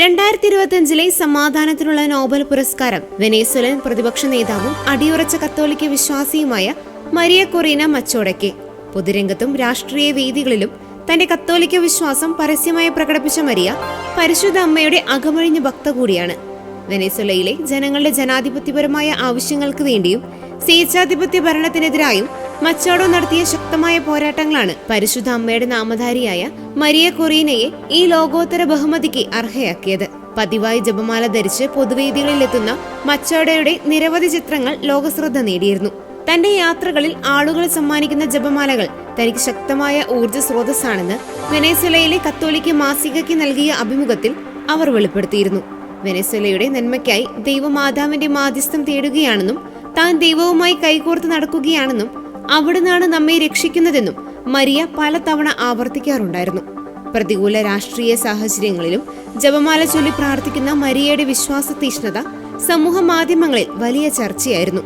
രണ്ടായിരത്തി ഇരുപത്തിയഞ്ചിലെ സമാധാനത്തിനുള്ള നോബൽ പുരസ്കാരം വെനേസ്വലൻ പ്രതിപക്ഷ നേതാവും അടിയുറച്ച കത്തോലിക്ക വിശ്വാസിയുമായ മരിയ കൊറീന മച്ചോടയ്ക്ക്. പൊതുരംഗത്തും രാഷ്ട്രീയ വേദികളിലും തന്റെ കത്തോലിക്ക വിശ്വാസം പരസ്യമായി പ്രകടിപ്പിച്ച മരിയ പരിശുദ്ധ അമ്മയുടെ അകമഴിഞ്ഞ ഭക്ത കൂടിയാണ്. വെനേസ്വലയിലെ ജനങ്ങളുടെ ജനാധിപത്യപരമായ ആവശ്യങ്ങൾക്ക് വേണ്ടിയും സ്വേച്ഛാധിപത്യ ഭരണത്തിനെതിരായും മച്ചാഡോ നടത്തിയ ശക്തമായ പോരാട്ടങ്ങളാണ് പരിശുദ്ധ അമ്മയുടെ നാമധാരിയായ മരിയ കൊറീനയെ ഈ ലോകോത്തര ബഹുമതിക്ക് അർഹയാക്കിയത്. പതിവായി ജപമാല ധരിച്ച് പൊതുവേദികളിൽ എത്തുന്ന മച്ചാഡോയുടെ നിരവധി ചിത്രങ്ങൾ ലോകശ്രദ്ധ നേടിയിരുന്നു. തന്റെ യാത്രകളിൽ ആളുകൾ സമ്മാനിക്കുന്ന ജപമാലകൾ തനിക്ക് ശക്തമായ ഊർജ സ്രോതസ്സാണെന്ന് വെനേസ്വലയിലെ കത്തോലിക്ക മാസികയ്ക്ക് നൽകിയ അഭിമുഖത്തിൽ അവർ വെളിപ്പെടുത്തിയിരുന്നു. വെനസ്വലയുടെ നന്മയ്ക്കായി ദൈവമാതാവിന്റെ മാധ്യസ്ഥം തേടുകയാണെന്നും താൻ ദൈവവുമായി കൈകോർത്ത് നടക്കുകയാണെന്നും അവിടുന്നാണ് നമ്മെ രക്ഷിക്കുന്നതെന്നും മരിയ പലതവണ ആവർത്തിക്കാറുണ്ടായിരുന്നു. പ്രതികൂല രാഷ്ട്രീയ സാഹചര്യങ്ങളിലും ജപമാല ചൊല്ലി പ്രാർത്ഥിക്കുന്ന മരിയയുടെ വിശ്വാസ തീഷ്ണത സമൂഹ മാധ്യമങ്ങളിൽ വലിയ ചർച്ചയായിരുന്നു.